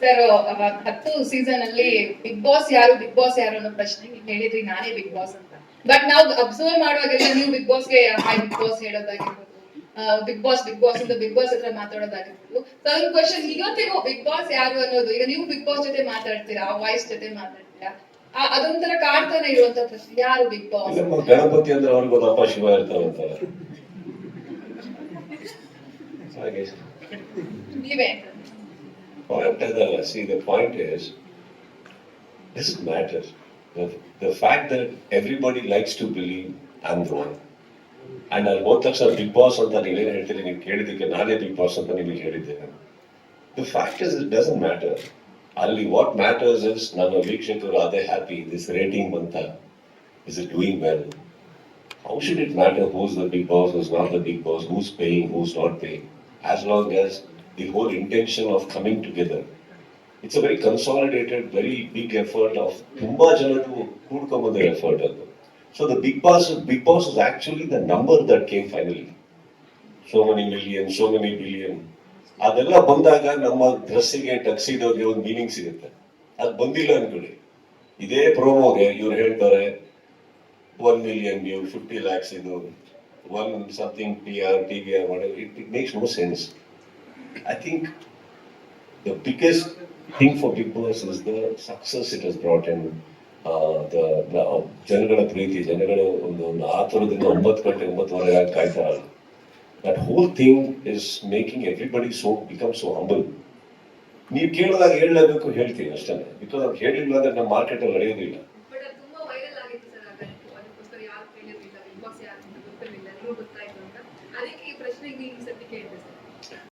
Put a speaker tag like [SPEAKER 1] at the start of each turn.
[SPEAKER 1] Sir ಹತ್ತು season ಅಲ್ಲಿ big boss ಯಾರು ಬಿಗ್ ಬಾಸ್ ಯಾರು ಅನ್ನೋ ಪ್ರಶ್ನೆ ನೀವು ಹೇಳಿದ್ರಿ ನಾನೇ ಬಿಗ್ ಬಾಸ್ ಅಂತ. ಬಟ್ ನಾವು ಅಬ್ಸರ್ವ್ ಮಾಡುವಾಗೆಲ್ಲ ನೀವು ಬಿಗ್ ಬಾಸ್ಗೆ ಹಾಯ್ ಬಿಗ್ ಬಾಸ್ ಹೇಳೋದಾಗಿರ್ಬೋದು ಬಿಗ್ ಬಾಸ್ ಬಿಗ್ ಬಾಸ್ ಅಂತ ಬಿಗ್ ಬಾಸ್ ಹತ್ರ ಮಾತಾಡೋದಾಗಿರ್ಬೋದು. ಸೊ ಅದ್ರ ಕ್ವಶನ್ ಇವತ್ತಿಗೂ ಬಿಗ್ ಬಾಸ್ ಯಾರು ಅನ್ನೋದು ಈಗ ನೀವು ಬಿಗ್ ಬಾಸ್ ಜೊತೆ ಮಾತಾಡ್ತೀರಾ ಆ ವಾಯ್ಸ್ ಜೊತೆ ಮಾತಾಡ್ತೀರಾ ಅದೊಂಥರ ಕಾಡ್ತಾನೆ ಇರುವಂತ ಪ್ರಶ್ನೆ. ಯಾರು ಬಿಗ್ ಬಾಸ್
[SPEAKER 2] ಗಣಪತಿ ಅಂದ್ರೆ ಅವ್ರಿಗೆ ಶಿವ ಇರ್ತಾರಂತಾರೆ ಹಾಗೆ
[SPEAKER 1] ನೀವೇ.
[SPEAKER 2] point is, see, the point is, doesn't matter. The, the fact that everybody likes to believe I'm the one. And ಅಲ್ಲಿ ಹೋದ ತಕ್ಷಣ ಬಿಗ್ ಬಾಸ್ ಅಂತ ನೀವೇನು ಹೇಳ್ತೀರಿ ನೀವು ಕೇಳಿದ್ದಕ್ಕೆ ನಾನೇ ಬಿಗ್ ಬಾಸ್ ಅಂತ ನಿಮಗೆ ಹೇಳಿದ್ದೇನೆ the fact is it doesn't matter ಅಲ್ಲಿ ವಾಟ್ ಮ್ಯಾಟರ್ಸ್ ಇಸ್ ನನ್ನ ವೀಕ್ಷಕರು ಅದೇ ಹ್ಯಾಪಿ ದಿಸ್ ರೇಟಿಂಗ್ ಬಂತ is it doing well how should it matter who's the big boss who's not the big boss who's paying who's not paying as long as the whole intention of coming together. It's a very consolidated very big effort of ತುಂಬಾ ಜನರು ಕೂಡ್ಕೊಂಬಂದ effort ಅದು. So the Bigg Boss Bigg Boss is actually the number that came finally so many million so many billion ಅದೆಲ್ಲ ಬಂದಾಗ ನಮ್ಮ ಡ್ರೆಸ್ಸಿಗೆ ಟಕ್ಸಿಡೋಗೆ ಒಂದು meaning ಸಿಗುತ್ತೆ. ಅದು ಬಂದಿಲ್ಲ ಅನ್ಕೊಳ್ಳಿ. ಇದೇ ಪ್ರೋಮೋಗೆ ಇವ್ರು ಹೇಳ್ತಾರೆ one million view fifty lakhs ಇದು. One something P R T V R ಮಾಡಿ it it makes no sense I think the biggest thing for Big Boss is the success it has brought in. Uh, uh, ಜನಗಳ ಪ್ರೀತಿ, ಜನಗಳು ಒಂದು ಒಂದು ಆತುರದಿಂದ ಒಂಬತ್ತು ಗಂಟೆ ಒಂಬತ್ತುವರೆಗೆ ಆಗಿ ಕಾಯ್ತಾರಲ್ಲ that whole thing is making everybody so become so humble ನೀವು ಕೇಳಿದಾಗ ಹೇಳಲೇಬೇಕು ಹೇಳ್ತೀನಿ ಅಷ್ಟೇ. ಬಿಕಾಸ್ ಅವ್ರು ಹೇಳಿಲ್ಲ ಅಂದ್ರೆ ನಮ್ಮ ಮಾರ್ಕೆಟಲ್ಲಿ ನಡೆಯೋದಿಲ್ಲ.